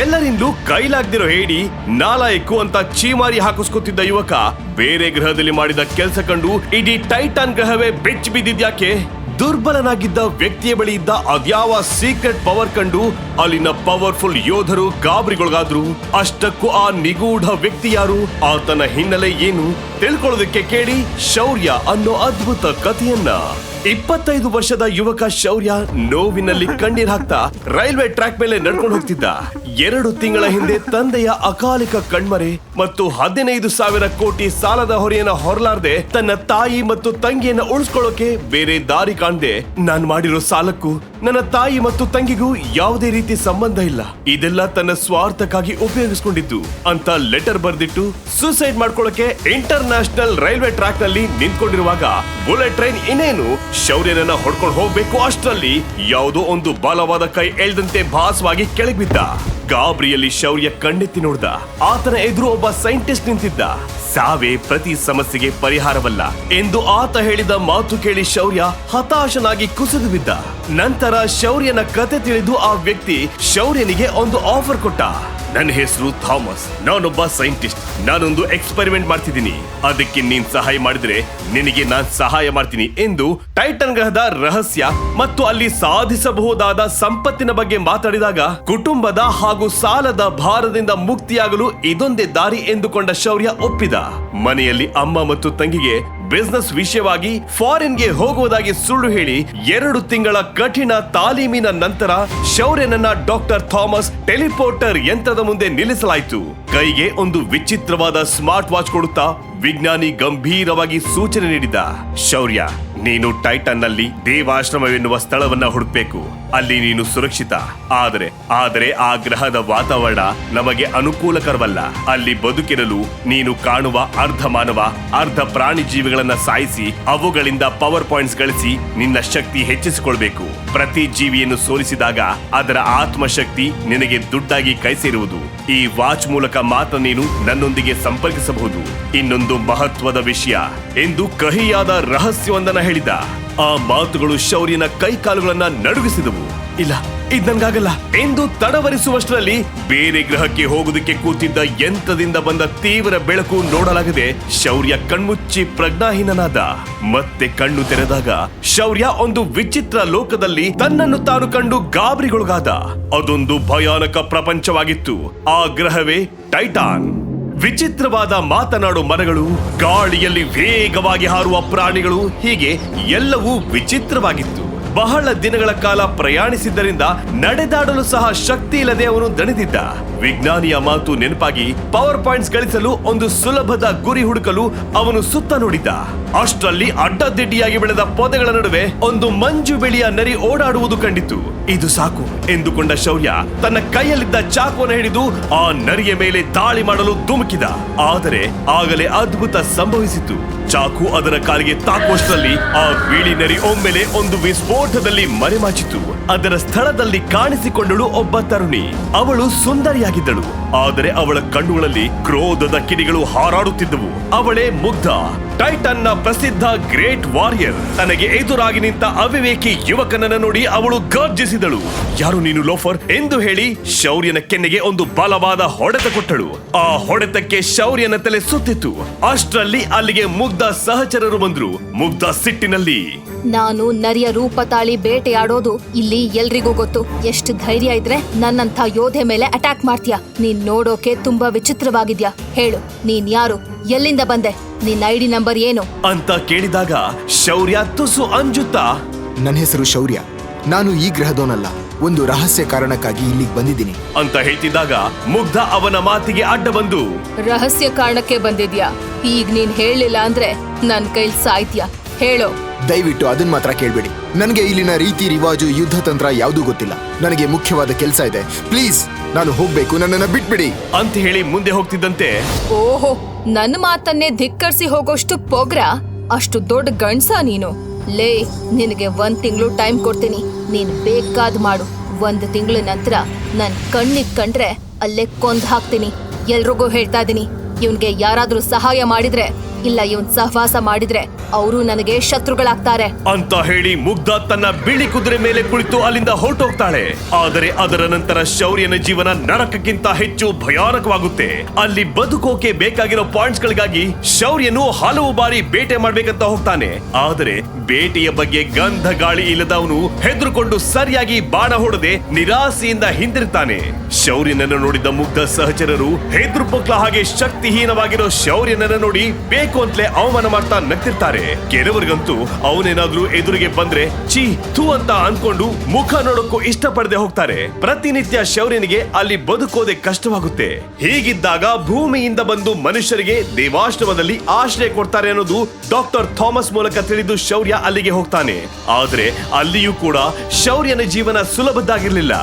ಎಲ್ಲರಿಂದಲೂ ಕೈಲಾಗ್ದಿರೋ ಹೇಳಿ ನಾಲಾಯಕ್ಕು ಅಂತ ಚೀಮಾರಿ ಹಾಕಿಸ್ಕೊತಿದ್ದ ಯುವಕ ಬೇರೆ ಗ್ರಹದಲ್ಲಿ ಮಾಡಿದ ಕೆಲಸ ಕಂಡು ಇಡೀ ಟೈಟಾನ್ ಗ್ರಹವೇ ಬೆಚ್ಚಿ ಬಿದ್ದಿದ್ಯಾಕೆ ದುರ್ಬಲನಾಗಿದ್ದ ವ್ಯಕ್ತಿಯ ಬಳಿ ಇದ್ದ ಅದ್ಯಾವ ಸೀಕ್ರೆಟ್ ಪವರ್ ಕಂಡು ಅಲ್ಲಿನ ಪವರ್ಫುಲ್ ಯೋಧರು ಗಾಬರಿಗೊಳಗಾದ್ರು. ಅಷ್ಟಕ್ಕೂ ಆ ನಿಗೂಢ ವ್ಯಕ್ತಿ ಯಾರು? ಆತನ ಹಿನ್ನೆಲೆ ಏನು? ತಿಳ್ಕೊಳ್ಳೋದಕ್ಕೆ ಕೇಳಿ ಶೌರ್ಯ ಅನ್ನೋ ಅದ್ಭುತ ಕಥೆಯನ್ನ. ಇಪ್ಪತ್ತೈದು ವರ್ಷದ ಯುವಕ ಶೌರ್ಯ ನೋವಿನಲ್ಲಿ ಕಣ್ಣೀರ್ ಹಾಕ್ತಾ ರೈಲ್ವೆ ಟ್ರ್ಯಾಕ್ ಮೇಲೆ ನಡ್ಕೊಂಡು ಹೋಗ್ತಿದ್ದ. ಎರಡು ತಿಂಗಳ ಹಿಂದೆ ತಂದೆಯ ಅಕಾಲಿಕ ಕಣ್ಮರೆ ಮತ್ತು ಹದಿನೈದು ಸಾವಿರ ಕೋಟಿ ಸಾಲದ ಹೊರೆಯನ್ನ ಹೊರಲಾರ್ದೆ ತನ್ನ ತಾಯಿ ಮತ್ತು ತಂಗಿಯನ್ನ ಉಳಿಸ್ಕೊಳ್ಳೋಕೆ ಬೇರೆ ದಾರಿ ಕಾಣ್ದೆ. ನಾನ್ ಮಾಡಿರೋ ಸಾಲಕ್ಕೂ ನನ್ನ ತಾಯಿ ಮತ್ತು ತಂಗಿಗೂ ಯಾವುದೇ ರೀತಿ ಸಂಬಂಧ ಇಲ್ಲ. ಇದೆಲ್ಲ ತನ್ನ ಸ್ವಾರ್ಥಕ್ಕಾಗಿ ಉಪಯೋಗಿಸ್ಕೊಂಡಿದ್ದು. ಅಂತ ಲೆಟರ್ ಬರೆದಿಟ್ಟು ಸೂಸೈಡ್ ಮಾಡ್ಕೊಳ್ಳೋಕೆ ಇಂಟರ್ ನ್ಯಾಷನಲ್ ರೈಲ್ವೆ ಟ್ರ್ಯಾಕ್ನಲ್ಲಿ ನಿಂತ್ಕೊಂಡಿರುವಾಗ ಬುಲೆಟ್ ಟ್ರೈನ್ ಇನ್ನೇನು ಶೌರ್ಯನನ್ನ ಹೊಡ್ಕೊಂಡು ಹೋಗ್ಬೇಕು ಅಷ್ಟರಲ್ಲಿ ಯಾವುದೋ ಒಂದು ಬಲವಾದ ಕೈ ಎಳ್ದಂತೆ ಭಾಸವಾಗಿ ಕೆಳಗ್ ಬಿದ್ದ ಗಾಬ್ರಿಯಲ್ಲಿ ಶೌರ್ಯ ಕಣ್ಣೆತ್ತಿ ನೋಡ್ದ. ಆತನ ಎದುರು ಒಬ್ಬ ಸೈಂಟಿಸ್ಟ್ ನಿಂತಿದ್ದ. ಸಾವೇ ಪ್ರತಿ ಸಮಸ್ಯೆಗೆ ಪರಿಹಾರವಲ್ಲ ಎಂದು ಆತ ಹೇಳಿದ ಮಾತು ಕೇಳಿ ಶೌರ್ಯ ಹತಾಶನಾಗಿ ಕುಸಿದು ಬಿದ್ದ. ನಂತರ ಶೌರ್ಯನ ಕತೆ ತಿಳಿದು ಆ ವ್ಯಕ್ತಿ ಶೌರ್ಯನಿಗೆ ಒಂದು ಆಫರ್ ಕೊಟ್ಟ. ನನ್ನ ಹೆಸರು ಥಾಮಸ್. ನಾನೊಬ್ಬ ಸೈಂಟಿಸ್ಟ್. ನಾನೊಂದು ಎಕ್ಸ್ಪೆರಿಮೆಂಟ್ ಮಾಡ್ತಿದ್ದೀನಿ. ಅದಕ್ಕೆ ನೀನ್ ಸಹಾಯ ಮಾಡಿದ್ರೆ ನಿನಗೆ ನಾನ್ ಸಹಾಯ ಮಾಡ್ತೀನಿ ಎಂದು ಟೈಟನ್ ಗ್ರಹದ ರಹಸ್ಯ ಮತ್ತು ಅಲ್ಲಿ ಸಾಧಿಸಬಹುದಾದ ಸಂಪತ್ತಿನ ಬಗ್ಗೆ ಮಾತಾಡಿದಾಗ ಕುಟುಂಬದ ಹಾಗೂ ಸಾಲದ ಭಾರದಿಂದ ಮುಕ್ತಿಯಾಗಲು ಇದೊಂದೇ ದಾರಿ ಎಂದುಕೊಂಡ ಶೌರ್ಯ ಒಪ್ಪಿದ. ಮನೆಯಲ್ಲಿ ಅಮ್ಮ ಮತ್ತು ತಂಗಿಗೆ ಬಿಸ್ನೆಸ್ ವಿಷಯವಾಗಿ ಫಾರಿನ್ಗೆ ಹೋಗುವುದಾಗಿ ಸುಳ್ಳು ಹೇಳಿ ಎರಡು ತಿಂಗಳ ಕಠಿಣ ತಾಲೀಮಿನ ನಂತರ ಶೌರ್ಯನನ್ನ ಡಾಕ್ಟರ್ ಥಾಮಸ್ ಟೆಲಿಪೋರ್ಟರ್ ಯಂತ್ರದ ಮುಂದೆ ನಿಲ್ಲಿಸಲಾಯಿತು. ಕೈಗೆ ಒಂದು ವಿಚಿತ್ರವಾದ ಸ್ಮಾರ್ಟ್ ವಾಚ್ ಕೊಡುತ್ತಾ ವಿಜ್ಞಾನಿ ಗಂಭೀರವಾಗಿ ಸೂಚನೆ ನೀಡಿದ. ಶೌರ್ಯ. ನೀನು ಟೈಟನ್ನಲ್ಲಿ ದೇವಾಶ್ರಮವೆನ್ನುವ ಸ್ಥಳವನ್ನ ಹುಡುಕ್ಬೇಕು. ಅಲ್ಲಿ ನೀನು ಸುರಕ್ಷಿತ. ಆದರೆ ಆದರೆ ಆ ಗ್ರಹದ ವಾತಾವರಣ ನಮಗೆ ಅನುಕೂಲಕರವಲ್ಲ. ಅಲ್ಲಿ ಬದುಕಿರಲು ನೀನು ಕಾಣುವ ಅರ್ಧ ಮಾನವ, ಅರ್ಧ ಪ್ರಾಣಿ ಜೀವಿಗಳನ್ನ ಸಾಯಿಸಿ, ಅವುಗಳಿಂದ ಪವರ್ ಪಾಯಿಂಟ್ಸ್ ಗಳಿಸಿ ನಿನ್ನ ಶಕ್ತಿ ಹೆಚ್ಚಿಸಿಕೊಳ್ಬೇಕು. ಪ್ರತಿ ಜೀವಿಯನ್ನು ಸೋಲಿಸಿದಾಗ ಅದರ ಆತ್ಮಶಕ್ತಿ ನಿನಗೆ ದುಡ್ಡಾಗಿ ಕೈ ಸೇರುವುದು. ಈ ವಾಚ್ ಮೂಲಕ ಮಾತ್ರ ನೀನು ನನ್ನೊಂದಿಗೆ ಸಂಪರ್ಕಿಸಬಹುದು. ಇನ್ನೊಂದು ಮಹತ್ವದ ವಿಷಯ, ಎಂದು ಕಹಿಯಾದ ರಹಸ್ಯವೊಂದನ್ನು ಹೇಳಿದ. ಆ ಮಾತುಗಳು ಶೌರ್ಯನ ಕೈಕಾಲುಗಳನ್ನ ನಡುಗಿಸಿದವು. ಇಲ್ಲ, ಇದ್ ಎಂದು ತಡವರಿಸುವಷ್ಟರಲ್ಲಿ ಬೇರೆ ಗ್ರಹಕ್ಕೆ ಹೋಗುವುದಕ್ಕೆ ಕೂತಿದ್ದ ಯಂತ್ರದಿಂದ ಬಂದ ತೀವ್ರ ಬೆಳಕು ನೋಡಲಾಗದೆ ಶೌರ್ಯ ಕಣ್ಮುಚ್ಚಿ ಪ್ರಜ್ಞಾಹೀನನಾದ. ಮತ್ತೆ ಕಣ್ಣು ತೆರೆದಾಗ ಶೌರ್ಯ ಒಂದು ವಿಚಿತ್ರ ಲೋಕದಲ್ಲಿ ತನ್ನನ್ನು ತಾನು ಕಂಡು ಗಾಬರಿಗೊಳಗಾದ. ಅದೊಂದು ಭಯಾನಕ ಪ್ರಪಂಚವಾಗಿತ್ತು. ಆ ಗ್ರಹವೇ ಟೈಟಾನ್. ವಿಚಿತ್ರವಾದ ಮಾತನಾಡೋ ಮರಗಳು, ಗಾಳಿಯಲ್ಲಿ ವೇಗವಾಗಿ ಹಾರುವ ಪ್ರಾಣಿಗಳು, ಹೀಗೆ ಎಲ್ಲವೂ ವಿಚಿತ್ರವಾಗಿತ್ತು. ಬಹಳ ದಿನಗಳ ಕಾಲ ಪ್ರಯಾಣಿಸಿದ್ದರಿಂದ ನಡೆದಾಡಲು ಸಹ ಶಕ್ತಿ ಇಲ್ಲದೆ ಅವನು ದಣಿದಿದ್ದ. ವಿಜ್ಞಾನಿಯ ಮಾತು ನೆನಪಾಗಿ ಪವರ್ ಪಾಯಿಂಟ್ಸ್ ಗಳಿಸಲು ಒಂದು ಸುಲಭದ ಗುರಿ ಹುಡುಕಲು ಅವನು ಸುತ್ತ ನೋಡಿದ್ದ. ಅಷ್ಟರಲ್ಲಿ ಅಡ್ಡದಿಡ್ಡಿಯಾಗಿ ಬೆಳೆದ ಪೊದೆಗಳ ನಡುವೆ ಒಂದು ಮಂಜು ಬಿಳಿಯ ನರಿ ಓಡಾಡುವುದು ಕಂಡಿತು. ಇದು ಸಾಕು, ಎಂದುಕೊಂಡ ಶೌರ್ಯ ತನ್ನ ಕೈಯಲ್ಲಿದ್ದ ಚಾಕುವನ್ನು ಹಿಡಿದು ಆ ನರಿಯ ಮೇಲೆ ದಾಳಿ ಮಾಡಲು ಧುಮುಕಿದ. ಆದರೆ ಆಗಲೇ ಅದ್ಭುತ ಸಂಭವಿಸಿತು. ಚಾಕು ಅದರ ಕಾಲಿಗೆ ತಾಕುವಷ್ಟರಲ್ಲಿ ಆ ಬಿಳಿ ನರಿ ಒಮ್ಮೆಲೆ ಒಂದು ವಿಸ್ಫೋಟದಲ್ಲಿ ಮರೆಮಾಚಿತು. ಅದರ ಸ್ಥಳದಲ್ಲಿ ಕಾಣಿಸಿಕೊಂಡಳು ಒಬ್ಬ ತರುಣಿ. ಅವಳು ಸುಂದರಿಯಾಗಿದ್ದಳು. ಆದರೆ ಅವಳ ಕಣ್ಣುಗಳಲ್ಲಿ ಕ್ರೋಧದ ಕಿಡಿಗಳು ಹಾರಾಡುತ್ತಿದ್ದವು. ಅವಳೇ ಮುಗ್ಧ. ಟೈಟನ್ನ ಪ್ರಸಿದ್ಧ ಗ್ರೇಟ್ ವಾರಿಯರ್. ತನಗೆ ಎದುರಾಗಿ ನಿಂತ ಅವಿವೇಕಿ ಯುವಕನನ್ನ ನೋಡಿ ಅವಳು ಗರ್ಜಿಸಿದಳು. ಯಾರು ನೀನು ಲೋಫರ್? ಎಂದು ಹೇಳಿ ಶೌರ್ಯನ ಕೆನ್ನೆಗೆ ಒಂದು ಬಲವಾದ ಹೊಡೆತ ಕೊಟ್ಟಳು. ಆ ಹೊಡೆತಕ್ಕೆ ಶೌರ್ಯನ ತಲೆ ಸುತ್ತಿತ್ತು. ಅಷ್ಟರಲ್ಲಿ ಅಲ್ಲಿಗೆ ಮುಗ್ಧ ಸಹಚರರು ಬಂದ್ರು. ಮುಗ್ಧ ಸಿಟ್ಟಿನಲ್ಲಿ. ನಾನು ನರಿಯ ರೂಪ ತಾಳಿ ಬೇಟೆಯಾಡೋದು ಇಲ್ಲಿ ಎಲ್ರಿಗೂ ಗೊತ್ತು. ಎಷ್ಟು ಧೈರ್ಯ ಇದ್ರೆ ನನ್ನಂಥ ಯೋಧೆ ಮೇಲೆ ಅಟ್ಯಾಕ್ ಮಾಡ್ತೀಯ? ನೀನ್ ನೋಡೋಕೆ ತುಂಬಾ ವಿಚಿತ್ರವಾಗಿದ್ಯಾ. ಹೇಳು ನೀನ್ ಯಾರು? ಎಲ್ಲಿಂದ ಬಂದೆ? ನಿನ್ ಐಡಿ ನಂಬರ್ ಏನು? ಅಂತ ಕೇಳಿದಾಗ ಶೌರ್ಯ ತುಸು ಅಂಜುತ್ತಾ. ನನ್ನ ಹೆಸರು ಶೌರ್ಯ. ನಾನು ಈ ಗ್ರಹದೋನಲ್ಲ ಒಂದು ರಹಸ್ಯ ಕಾರಣಕ್ಕಾಗಿ ಇಲ್ಲಿಗೆ ಬಂದಿದ್ದೀನಿ. ಅಂತ ಹೇಳ್ತಿದ್ದಾಗ ಮುಗ್ಧ ಅವನ ಮಾತಿಗೆ ಅಡ್ಡ ಬಂದು. ರಹಸ್ಯ ಕಾರಣಕ್ಕೆ ಬಂದಿದ್ಯಾ? ಈಗ ನೀನ್ ಹೇಳಲಿಲ್ಲ ಅಂದ್ರೆ ನನ್ ಕೈಲಿ ಸಾಯ್ತ್ಯಾ? ಹೇಳೋ. ದಯವಿಟ್ಟು ಅದನ್ನ ಮಾತ್ರ ಕೇಳಬೇಡಿ. ನನಗೆ ಇಲ್ಲಿನ ರೀತಿ ರಿವಾಜು ಯುದ್ಧ ತಂತ್ರ ಯಾವುದೂ ಗೊತ್ತಿಲ್ಲ. ನನಗೆ ಮುಖ್ಯವಾದ ಕೆಲಸ ಇದೆ. ಪ್ಲೀಸ್ ನಾನು ಹೋಗ್ಬೇಕು. ನನ್ನನ್ನ ಬಿಟ್ಬಿಡಿ. ಅಂತ ಹೇಳಿ ಮುಂದೆ ಹೋಗ್ತಿದ್ದಂತೆ. ಓಹೋ ನನ್ನ ಮಾತನ್ನೇ ಧಿಕ್ಕರಿಸಿ ಹೋಗೋಷ್ಟು ಪೋಗ್ರ? ಅಷ್ಟು ದೊಡ್ಡ ಗಂಡ್ಸ ನೀನು. ಲೇ ನಿನಗೆ ಒಂದ್ ತಿಂಗಳು ಟೈಮ್ ಕೊಡ್ತೀನಿ. ನೀನ್ ಬೇಕಾದ್ ಮಾಡು. ಒಂದ್ ತಿಂಗಳ ನಂತರ ನನ್ ಕಣ್ಣಿಗ್ ಕಂಡ್ರೆ ಅಲ್ಲೇ ಕೊಂದ್ ಹಾಕ್ತೀನಿ. ಎಲ್ರಿಗೂ ಹೇಳ್ತಾ ಇದೀನಿ. ಇವ್ನ್ಗೆ ಯಾರಾದ್ರೂ ಸಹಾಯ ಮಾಡಿದ್ರೆ ಇಲ್ಲ, ಇವನ್ ಸಹವಾಸ ಮಾಡಿದ್ರೆ ಅವರು ನನಗೆ ಶತ್ರುಗಳಾಗ್ತಾರೆ. ಅಂತ ಹೇಳಿ ಮುಗ್ಧ ತನ್ನ ಬಿಳಿ ಕುದುರೆ ಮೇಲೆ ಕುಳಿತು ಅಲ್ಲಿಂದ ಹೊರಟೋಗ್ತಾಳೆ. ಆದರೆ ಅದರ ನಂತರ ಶೌರ್ಯನ ಜೀವನ ನರಕಕ್ಕಿಂತ ಹೆಚ್ಚು ಭಯಾನಕವಾಗುತ್ತೆ. ಅಲ್ಲಿ ಬದುಕೋಕೆ ಬೇಕಾಗಿರೋ ಪಾಯಿಂಟ್ಸ್ ಗಳಿಗಾಗಿ ಶೌರ್ಯನು ಹಲವು ಬಾರಿ ಬೇಟೆ ಮಾಡ್ಬೇಕಂತ ಹೋಗ್ತಾನೆ. ಆದರೆ ಬೇಟೆಯ ಬಗ್ಗೆ ಗಂಧ ಗಾಳಿ ಇಲ್ಲದವನು ಹೆದರುಕೊಂಡು ಸರಿಯಾಗಿ ಬಾಣ ಹೊಡದೆ ನಿರಾಸೆಯಿಂದ ಹಿಂದಿರುತ್ತಾನೆ ಶೌರ್ಯನನ್ನು ನೋಡಿದ ಮುಗ್ಧ ಸಹಚರರು ಹೆದರು ಹಾಗೆ ಶಕ್ತಿಹೀನವಾಗಿರೋ ಶೌರ್ಯನನ್ನು ನೋಡಿ ಬೇಕು ಅಂತಲೇ ಅವಮಾನ ಮಾಡ್ತಾ ನಗ್ತಿರ್ತಾರೆ. ಕೆಲವರಿಗಂತೂ ಅವನೇನಾದ್ರೂ ಎದುರಿಗೆ ಬಂದ್ರೆ ಚೀ ಥೂ ಅಂತ ಅನ್ಕೊಂಡು ಮುಖ ನೋಡೋಕ್ಕೂ ಇಷ್ಟಪಡದೆ ಹೋಗ್ತಾರೆ. ಪ್ರತಿನಿತ್ಯ ಶೌರ್ಯನಿಗೆ ಅಲ್ಲಿ ಬದುಕೋದೆ ಕಷ್ಟವಾಗುತ್ತೆ. ಹೀಗಿದ್ದಾಗ ಭೂಮಿಯಿಂದ ಬಂದು ಮನುಷ್ಯರಿಗೆ ದೇವಾಶ್ರಮದಲ್ಲಿ ಆಶ್ರಯ ಕೊಡ್ತಾರೆ ಅನ್ನೋದು ಡಾಕ್ಟರ್ ಥಾಮಸ್ ಮೂಲಕ ತಿಳಿದು ಶೌರ್ಯ ಅಲ್ಲಿಗೆ ಹೋಗ್ತಾನೆ. ಆದ್ರೆ ಅಲ್ಲಿಯೂ ಕೂಡ ಶೌರ್ಯನ ಜೀವನ ಸುಲಭದ್ದಾಗಿರ್ಲಿಲ್ಲ.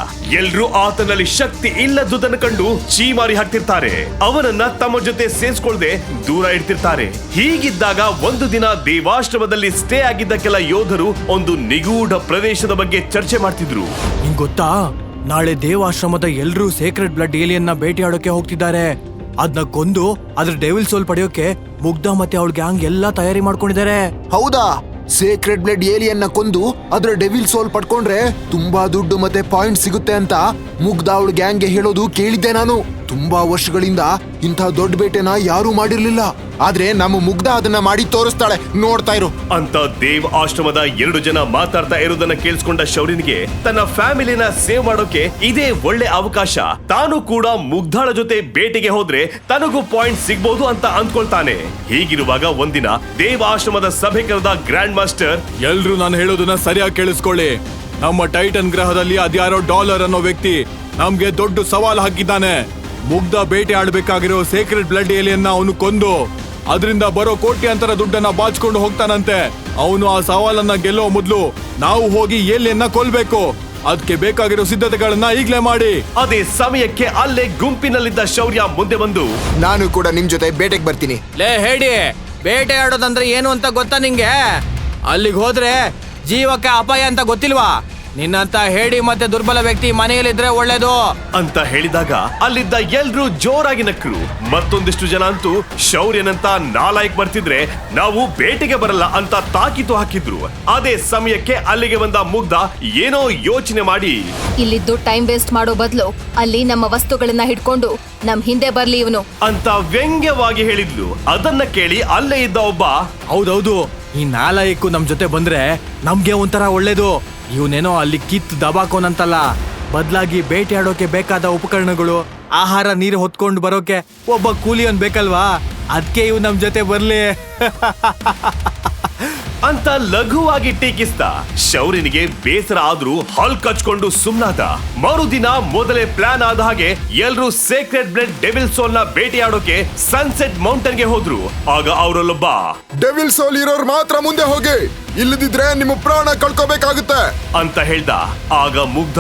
ಎಲ್ರೂ ಆತನಲ್ಲಿ ಶಕ್ತಿ ಇಲ್ಲದುದನ್ನು ಕಂಡು ಚೀಮಾರಿ ಹಾಕ್ತಿರ್ತಾರೆ ಅವನನ್ನ ತಮ್ಮ ಜೊತೆ ಸೇರಿಸ್ಕೊಳ್ದೆ ದೂರ ಇಡ್ತಿರ್ತಾರೆ ಹೀಗಿದ್ದಾಗ ಒಂದು ದಿನ ದೇವಾಶ್ರಮದಲ್ಲಿ ಸ್ಟೇ ಆಗಿದ್ದ ಕೆಲ ಯೋಧರು ಒಂದು ನಿಗೂಢ ಪ್ರದೇಶದ ಬಗ್ಗೆ ಚರ್ಚೆ ಮಾಡ್ತಿದ್ರು. ನಿಂಗ್ ಗೊತ್ತಾ? ನಾಳೆ ದೇವಾಶ್ರಮದ ಎಲ್ರೂ ಸೇಕ್ರೆಡ್ ಬ್ಲಡ್ ಏಲಿಯನ್ನ ಭೇಟಿಯಾಡೋಕೆ ಹೋಗ್ತಿದ್ದಾರೆ. ಅದನ್ನ ಕೊಂದು ಅದ್ರ ಡೇವಿಲ್ ಸೋಲ್ ಪಡೆಯೋಕೆ ಮುಗ್ಧ ಮತ್ತೆ ಅವಳ ಗ್ಯಾಂಗ್ ಎಲ್ಲಾ ತಯಾರಿ ಮಾಡ್ಕೊಂಡಿದ್ದಾರೆ. ಹೌದಾ? ಸೇಕ್ರೆಡ್ ಬ್ಲಡ್ ಏಲಿಯನ್ನ ಕೊಂದು ಅದ್ರ ಡೆವಿಲ್ ಸೋಲ್ ಪಡ್ಕೊಂಡ್ರೆ ತುಂಬಾ ದುಡ್ಡು ಮತ್ತೆ ಪಾಯಿಂಟ್ ಸಿಗುತ್ತೆ ಅಂತ ಮುಗ್ಧ ಅವಳ ಗ್ಯಾಂಗ್ಗೆ ಹೇಳೋದು ಕೇಳಿದ್ದೆ ನಾನು. ತುಂಬಾ ವರ್ಷಗಳಿಂದ ಇಂಥ ದೊಡ್ಡ ಬೇಟೆನ ಯಾರೂ ಮಾಡಿರ್ಲಿಲ್ಲ. ಆದ್ರೆ ನಮ್ಮ ಮುಗ್ಧ ಅದನ್ನ ಮಾಡಿ ತೋರಿಸ್ತಾಳೆ. ನೋಡ್ತಾ ಇರು. ಅಂತ ದೇವ್ ಆಶ್ರಮದ ಎರಡು ಜನ ಮಾತಾಡ್ತಾ ಇರೋದನ್ನ ಕೇಳಿಸ್ಕೊಂಡ ಶೌರಿನ್ಗೆ ತನ್ನ ಫ್ಯಾಮಿಲಿನ ಸೇವ್ ಮಾಡೋಕೆ ಇದೇ ಒಳ್ಳೆ ಅವಕಾಶ. ತಾನು ಕೂಡ ಮುಗ್ಧಾಳ ಜೊತೆ ಬೇಟೆಗೆ ಹೋದ್ರೆ ತನಗೂ ಪಾಯಿಂಟ್ ಸಿಗ್ಬಹುದು ಅಂತ ಅಂದ್ಕೊಳ್ತಾನೆ. ಹೀಗಿರುವಾಗ ಒಂದಿನ ದೇವ್ ಆಶ್ರಮದ ಸಭೆ ಕರೆದ ಗ್ರ್ಯಾಂಡ್ ಮಾಸ್ಟರ್ ಎಲ್ರು ನಾನು ಹೇಳೋದನ್ನ ಸರಿಯಾಗಿ ಕೇಳಿಸ್ಕೊಳ್ಳಿ. ನಮ್ಮ ಟೈಟನ್ ಗ್ರಹದಲ್ಲಿ ಅದ್ಯಾರೋ ಡಾಲರ್ ಅನ್ನೋ ವ್ಯಕ್ತಿ ನಮ್ಗೆ ದೊಡ್ಡ ಸವಾಲು ಹಾಕಿದ್ದಾನೆ. ಮುಗ್ಧ ಬೇಟೆ ಆಡ್ಬೇಕಾಗಿರೋ ಸೇಕ್ರೆಡ್ ಬ್ಲಡ್ ಏಲಿಯನ್ನ ಅವನು ಕೊಂದು. ಅದರಿಂದ ಬರೋ ಕೋಟ್ಯಾಂತರ ದುಡ್ಡನ್ನ ಬಾಚ್ಕೊಂಡು ಹೋಗ್ತಾನಂತೆ. ಅವನು ಆ ಸವಾಲನ್ನ ಗೆಲ್ಲೋ ಮೊದ್ಲು ನಾವು ಹೋಗಿ ಏಲಿಯನ್ನ ಕೊಲ್ಬೇಕು. ಅದಕ್ಕೆ ಬೇಕಾಗಿರೋ ಸಿದ್ಧತೆಗಳನ್ನ ಈಗ್ಲೇ ಮಾಡಿ. ಅದೇ ಸಮಯಕ್ಕೆ ಅಲ್ಲೇ ಗುಂಪಿನಲ್ಲಿದ್ದ ಶೌರ್ಯ ಮುಂದೆ ಬಂದು. ನಾನು ಕೂಡ ನಿಮ್ ಜೊತೆ ಬೇಟೆಗೆ ಬರ್ತೀನಿ. ಲೇ ಹೇಳಿ ಬೇಟೆ ಆಡೋದಂದ್ರೆ ಏನು ಅಂತ ಗೊತ್ತಾ ನಿಂಗೆ? ಅಲ್ಲಿಗೆ ಹೋದ್ರೆ ಜೀವಕ್ಕೆ ಅಪಾಯ ಅಂತ ಗೊತ್ತಿಲ್ವಾ? ನಿನ್ನಂತ ಹೇಳಿ ಮತ್ತೆ ದುರ್ಬಲ ವ್ಯಕ್ತಿ ಮನೆಯಲ್ಲಿದ್ರೆ ಒಳ್ಳೇದು. ಅಂತ ಹೇಳಿದಾಗ ಅಲ್ಲಿದ್ದ ಎಲ್ರೂ ಜೋರಾಗಿ ನಕ್ಕರು. ಮತ್ತೊಂದಿಷ್ಟು ಜನ ಅಂತೂ ಶೌರ್ಯನಂತ ನಾಲಾಯಕ್ ಬರ್ತಿದ್ರೆ ನಾವು ಬೇಟೆಗೆ ಬರಲ್ಲ ಅಂತ ತಾಕೀತು ಹಾಕಿದ್ರು. ಅದೇ ಸಮಯಕ್ಕೆ ಅಲ್ಲಿಗೆ ಬಂದ ಮುಗ್ಧ ಏನೋ ಯೋಚನೆ ಮಾಡಿ. ಇಲ್ಲಿದ್ದು ಟೈಮ್ ವೇಸ್ಟ್ ಮಾಡೋ ಬದಲು ಅಲ್ಲಿ ನಮ್ಮ ವಸ್ತುಗಳನ್ನ ಹಿಡ್ಕೊಂಡು ನಮ್ ಹಿಂದೆ ಬರ್ಲಿ ಇವನು. ಅಂತ ವ್ಯಂಗ್ಯವಾಗಿ ಹೇಳಿದ್ಲು. ಅದನ್ನ ಕೇಳಿ ಅಲ್ಲೇ ಇದ್ದ ಒಬ್ಬ ಹೌದೌದು ಈ ನಾಲಾಯಕ್ಕು ನಮ್ ಜೊತೆ ಬಂದ್ರೆ ನಮ್ಗೆ ಒಂಥರ ಒಳ್ಳೇದು. ಇವನೇನೋ ಅಲ್ಲಿ ಕಿತ್ತು ದಬಾಕೋನಂತಲ್ಲ. ಬದಲಾಗಿ ಬೇಟೆ ಆಡೋಕೆ ಬೇಕಾದ ಉಪಕರಣಗಳು, ಆಹಾರ ನೀರು ಹೊತ್ಕೊಂಡು ಬರೋಕೆ ಒಬ್ಬ ಕೂಲಿಯನ್ ಬೇಕಲ್ವಾ? ಅದಕ್ಕೆ ಇವ್ ನಮ್ ಜೊತೆ ಬರ್ಲಿ. ಅಂತ ಲಘುವಾಗಿ ಟೀಕಿಸ್ತ. ಶೌರ್ಯನಿಗೆ ಬೇಸರ ಆದ್ರೂ ಹಲ್ ಕಚ್ಕೊಂಡು ಸುಮ್ನಾದ. ಮರುದಿನ ಮೊದಲೇ ಪ್ಲಾನ್ ಆದ ಹಾಗೆ ಎಲ್ರು ಸೇಕ್ರೆಡ್ ಬ್ಲಡ್ ಡೆವಿಲ್ ಸೋಲ್ನ ಭೇಟಿಯಾಡೋಕೆ ಸನ್ಸೆಟ್ ಮೌಂಟನ್ಗೆ ಹೋದ್ರು. ಆಗ ಅವರಲ್ಲೊಬ್ಬ. ಡೆವಿಲ್ ಸೋಲ್ ಇರೋರು ಮಾತ್ರ ಮುಂದೆ ಹೋಗಿ. ಇಲ್ಲದಿದ್ರೆ ನಿಮ್ಮ ಪ್ರಾಣ ಕಳ್ಕೋಬೇಕಾಗುತ್ತೆ. ಅಂತ ಹೇಳ್ದ. ಆಗ ಮುಗ್ಧ.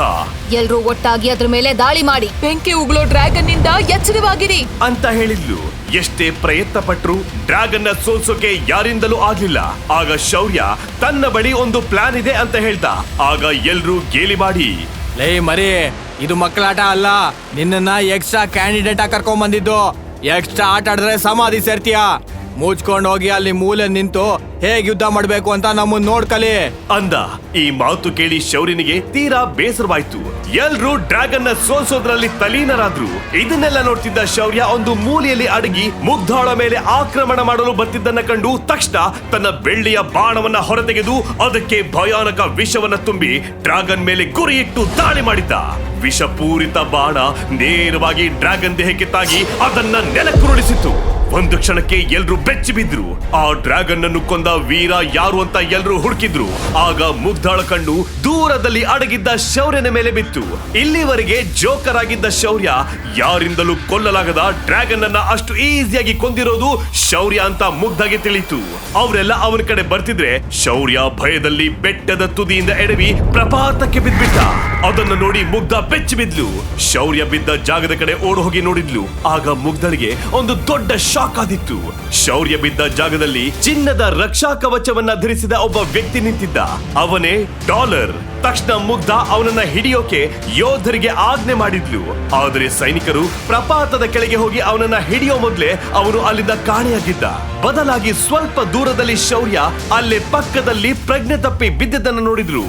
ಎಲ್ರೂ ಒಟ್ಟಾಗಿ ಅದ್ರ ಮೇಲೆ ದಾಳಿ ಮಾಡಿ. ಬೆಂಕಿ ಉಗುಳೋ ಡ್ರ್ಯಾಗನ್ನಿಂದ ಎಚ್ಚರವಾಗಿರಿ. ಅಂತ ಹೇಳಿದ್ಲು. ಎಷ್ಟೇ ಪ್ರಯತ್ನ ಪಟ್ರು ಡ್ರ್ಯಾಗನ್ನ ಸೋಲ್ಸೋಕೆ ಯಾರಿಂದಲೂ ಆಗ್ಲಿಲ್ಲ. ಆಗ ಶೌರ್ಯ ತನ್ನ ಬಳಿ ಒಂದು ಪ್ಲಾನ್ ಇದೆ ಅಂತ ಹೇಳ್ತಾ, ಆಗ ಎಲ್ರೂ ಗೇಲಿ ಮಾಡಿ. ಲೇ ಮರಿ, ಇದು ಮಕ್ಕಳಾಟ ಅಲ್ಲ. ನಿನ್ನನ್ನ ಎಕ್ಸ್ಟ್ರಾ ಕ್ಯಾಂಡಿಡೇಟ್ ಆಗಿ ಕರ್ಕೊಂಡ್ ಬಂದಿದ್ದು ಎಕ್ಸ್ಟ್ರಾ ಆಟ ಆಡಿದ್ರೆ ಸಮಾಧಿ ಸೇರ್ತೀಯ? ಮುಚ್ಕೊಂಡ್ ಹೋಗಿ ಅಲ್ಲಿ ಮೂಲೆ ನಿಂತು ಹೇಗೆ ಯುದ್ಧ ಮಾಡಬೇಕು ಅಂತ ನಮ್ಮನ್ನ ನೋಡ್ಕಲಿ. ಅಂದ. ಈ ಮಾತು ಕೇಳಿ ಶೌರ್ಯನಿಗೆ ತೀರಾ ಬೇಸರವಾಯ್ತು. ಎಲ್ರೂ ಡ್ರ್ಯಾಗನ್ನ ಸೋಲ್ಸೋದ್ರಲ್ಲಿ ತಲೀನರಾದ್ರು. ಇದನ್ನೆಲ್ಲ ನೋಡ್ತಿದ್ದ ಶೌರ್ಯ ಒಂದು ಮೂಲೆಯಲ್ಲಿ ಅಡಗಿ ಮುಗ್ಧಾಳ ಮೇಲೆ ಆಕ್ರಮಣ ಮಾಡಲು ಬರ್ತಿದ್ದನ್ನ ಕಂಡು ತಕ್ಷಣ ತನ್ನ ಬೆಳ್ಳಿಯ ಬಾಣವನ್ನ ಹೊರತೆಗೆದು ಅದಕ್ಕೆ ಭಯಾನಕ ವಿಷವನ್ನ ತುಂಬಿ ಡ್ರ್ಯಾಗನ್ ಮೇಲೆ ಗುರಿಯಿಟ್ಟು ದಾಳಿ ಮಾಡಿದ್ದ. ವಿಷಪೂರಿತ ಬಾಣ ನೇರವಾಗಿ ಡ್ರ್ಯಾಗನ್ ದೇಹಕ್ಕೆ ತಾಗಿ ಅದನ್ನ ನೆಲಕ್ಕುರುಳಿಸಿತು ಒಂದು ಕ್ಷಣಕ್ಕೆ ಎಲ್ರು ಬೆಚ್ಚಿ ಬಿದ್ರು. ಆ ಡ್ರ್ಯಾಗನ್ ಅನ್ನು ಕೊಂದ ವೀರ ಯಾರು ಅಂತ ಎಲ್ಲರೂ ಹುಡುಕಿದ್ರು. ಆಗ ಮುಗ್ಧಾಳ ಕಂಡು ದೂರದಲ್ಲಿ ಅಡಗಿದ್ದ ಶೌರ್ಯನ ಮೇಲೆ ಬಿತ್ತು. ಇಲ್ಲಿವರೆಗೆ ಜೋಕರ್ ಆಗಿದ್ದ ಶೌರ್ಯ ಯಾರಿಂದಲೂ ಕೊಲ್ಲಲಾಗದ ಡ್ರ್ಯಾಗನ್ ಅನ್ನ ಅಷ್ಟು ಈಸಿಯಾಗಿ ಕೊಂದಿರೋದು ಶೌರ್ಯ ಅಂತ ಮುಗ್ಧಾಗಿ ತಿಳಿತು ಅವರೆಲ್ಲ ಅವನ ಕಡೆ ಬರ್ತಿದ್ರೆ ಶೌರ್ಯ ಭಯದಲ್ಲಿ ಬೆಟ್ಟದ ತುದಿಯಿಂದ ಎಡವಿ ಪ್ರಪಾತಕ್ಕೆ ಬಿದ್ದ್ಬಿಟ್ಟ ಅದನ್ನು ನೋಡಿ ಮುಗ್ಧ ಬೆಚ್ಚಿ ಬಿದ್ಲು. ಶೌರ್ಯ ಬಿದ್ದ ಜಾಗದ ಕಡೆ ಓಡ್ ಹೋಗಿ ನೋಡಿದ್ಲು. ಆಗ ಮುಗ್ಧಳಿಗೆ ಒಂದು ದೊಡ್ಡ ಶಾಕ್ ಆದಿತ್ತು. ಶೌರ್ಯ ಬಿದ್ದ ಜಾಗದಲ್ಲಿ ಚಿನ್ನದ ರಕ್ಷಾ ಕವಚವನ್ನ ಧರಿಸಿದ ಒಬ್ಬ ವ್ಯಕ್ತಿ ನಿಂತಿದ್ದ. ಅವನೇ ಡಾಲರ್. ತಕ್ಷಣ ಮುಗ್ಧ ಅವನನ್ನ ಹಿಡಿಯೋಕೆ ಯೋಧರಿಗೆ ಆಜ್ಞೆ ಮಾಡಿದ್ಲು. ಆದರೆ ಸೈನಿಕರು ಪ್ರಪಾತದ ಕೆಳಗೆ ಹೋಗಿ ಅವನನ್ನ ಹಿಡಿಯೋ ಮೊದಲೇ ಅವನು ಅಲ್ಲಿಂದ ಕಾಣೆಯಾಗಿದ್ದ. ಬದಲಾಗಿ ಸ್ವಲ್ಪ ದೂರದಲ್ಲಿ ಶೌರ್ಯ, ಅಲ್ಲೇ ಪಕ್ಕದಲ್ಲಿ ಪ್ರಜ್ಞೆ ತಪ್ಪಿ ಬಿದ್ದಿದ್ದನ್ನು ನೋಡಿದ್ರು.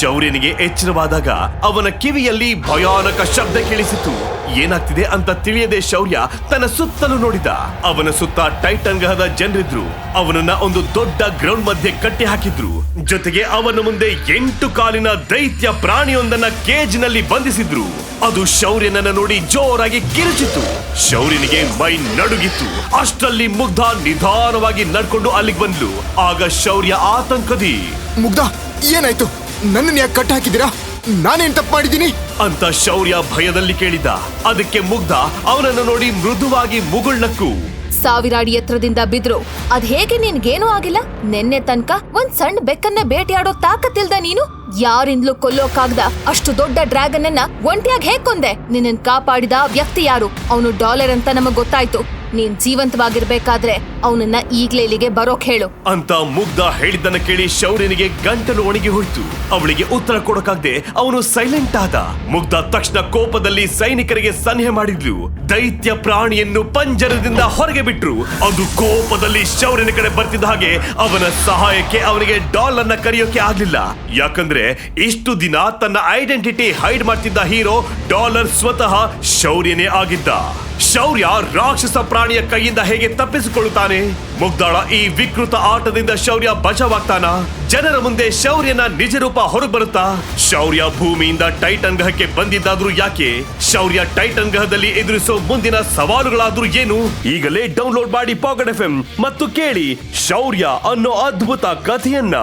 ಶೌರ್ಯನಿಗೆ ಎಚ್ಚರವಾದಾಗ ಅವನ ಕಿವಿಯಲ್ಲಿ ಭಯಾನಕ ಶಬ್ದ ಕೇಳಿಸಿತು. ಏನಾಗ್ತಿದೆ ಅಂತ ತಿಳಿಯದೆ ಶೌರ್ಯ ತನ್ನ ಸುತ್ತಲೂ ನೋಡಿದ. ಅವನ ಸುತ್ತ ಟೈಟನ್ ಗ್ರಹದ ಜನರಿದ್ರು. ಅವನನ್ನ ಒಂದು ದೊಡ್ಡ ಗ್ರೌಂಡ್ ಮಧ್ಯೆ ಕಟ್ಟಿ ಹಾಕಿದ್ರು. ಜೊತೆಗೆ ಅವನ ಮುಂದೆ ಎಂಟು ಕಾಲಿನ ದೈತ್ಯ ಪ್ರಾಣಿಯೊಂದನ್ನ ಕೇಜ್ನಲ್ಲಿ ಬಂಧಿಸಿದ್ರು. ಅದು ಶೌರ್ಯನನ್ನ ನೋಡಿ ಜೋರಾಗಿ ಕಿರುಚಿತು ಶೌರ್ಯನಿಗೆ ಮೈ ನಡುಗಿತ್ತು. ಅಷ್ಟರಲ್ಲಿ ಮುಗ್ಧ ನಿಧಾನವಾಗಿ ನಡ್ಕೊಂಡು ಅಲ್ಲಿಗೆ ಬಂದ್ಲು. ಆಗ ಶೌರ್ಯ ಆತಂಕದಿ. ಮುಗ್ಧ ಏನಾಯ್ತು? ನನ್ನನ್ನು ಯಾಕೆ ಕಟ್ಟ ಹಾಕಿದ್ದೀರಾ? ನಾನೇನ್ ತಪ್ಪು ಮಾಡಿದ್ದೀನಿ? ಅಂತ ಶೌರ್ಯ ಭಯದಲ್ಲಿ ಕೇಳಿದ. ಅದಕ್ಕೆ ಮುಗ್ಧ ಅವನನ್ನು ನೋಡಿ ಮೃದುವಾಗಿ ಮುಗುಳ್ನಕ್ಕು ಸಾವಿರಾಡಿ ಎತ್ತರದಿಂದ ಬಿದ್ರು. ಅದ್ ಹೇಗೆ ನಿನ್ಗೇನೂ ಆಗಿಲ್ಲ? ನಿನ್ನೆ ತನಕ ಒಂದ್ ಸಣ್ಣ ಬೆಕ್ಕನ್ನ ಬೇಟೆಯಾಡೋ ತಾಕತ್ತಿಲ್ದ ನೀನು? ಯಾರಿಂದಲೂ ಕೊಲ್ಲೋಕಾಗ್ದ ಅಷ್ಟು ದೊಡ್ಡ ಡ್ರ್ಯಾಗನ್ ಅನ್ನ ಒಂಟಿಯಾಗಿ ಹೇಗ್ ಕೊಂದೆ? ನಿನ್ನನ್ ಕಾಪಾಡಿದ ವ್ಯಕ್ತಿ ಯಾರು? ಅವನು ಡಾಲರ್ ಅಂತ ನಮಗ್ ಗೊತ್ತಾಯ್ತು. ನೀನ್ ಜೀವಂತವಾಗಿರ್ಬೇಕಾದ್ರೆ ಅವನನ್ನ ಈಗ್ಲೇ ಇಲ್ಲಿಗೆ ಬರೋಕ್ ಹೇಳು. ಅಂತ ಮುಗ್ಧ ಹೇಳಿದ್ದನ್ನ ಕೇಳಿ ಶೌರ್ಯನಿಗೆ ಗಂಟಲು ಒಣಗಿ ಹೋಯ್ತು. ಅವಳಿಗೆ ಉತ್ತರ ಕೊಡಕಾಗ್ದೆ ಅವನು ಸೈಲೆಂಟ್ ಆದ. ಮುಗ್ಧ ತಕ್ಷಣ ಕೋಪದಲ್ಲಿ ಸೈನಿಕರಿಗೆ ಸನ್ಹೆ ಮಾಡಿದ್ಲು. ದೈತ್ಯ ಪ್ರಾಣಿಯನ್ನು ಪಂಜರದಿಂದ ಹೊರಗೆ ಬಿಟ್ರು. ಅದು ಕೋಪದಲ್ಲಿ ಶೌರ್ಯನ ಕಡೆ ಬರ್ತಿದ್ದ ಹಾಗೆ ಅವನ ಸಹಾಯಕ್ಕೆ ಅವನಿಗೆ ಡಾಲ್ ಅನ್ನ ಕರೆಯೋಕೆ ಆಗ್ಲಿಲ್ಲ. ಯಾಕಂದ್ರೆ ಇಷ್ಟು ದಿನ ತನ್ನ ಐಡೆಂಟಿಟಿ ಹೈಡ್ ಮಾಡ್ತಿದ್ದ ಹೀರೋ ಡಾಲರ್ ಸ್ವತಃ ಶೌರ್ಯನೇ ಆಗಿದ್ದ. ಶೌರ್ಯ ರಾಕ್ಷಸ ಪ್ರಾಣಿಯ ಕೈಯಿಂದ ಹೇಗೆ ತಪ್ಪಿಸಿಕೊಳ್ಳುತ್ತಾನೆ ಮುಗ್ದಾಳ ಈ ವಿಕೃತ ಆಟದಿಂದ ಶೌರ್ಯ ಬಚಾವಾಗ್ತಾನ ಜನರ ಮುಂದೆ ಶೌರ್ಯನ ನಿಜ ರೂಪ ಶೌರ್ಯ ಭೂಮಿಯಿಂದ ಟೈಟನ್ ಗ್ರಹಕ್ಕೆ ಬಂದಿದ್ದಾದ್ರೂ ಯಾಕೆ? ಶೌರ್ಯ ಟೈಟನ್ ಗ್ರಹದಲ್ಲಿ ಎದುರಿಸೋ ಮುಂದಿನ ಸವಾಲುಗಳಾದ್ರೂ ಏನು? ಈಗಲೇ ಡೌನ್ಲೋಡ್ ಮಾಡಿ ಪಾಕೆಟ್ ಎಫ್ ಮತ್ತು ಕೇಳಿ ಶೌರ್ಯ ಅನ್ನೋ ಅದ್ಭುತ ಕಥೆಯನ್ನ.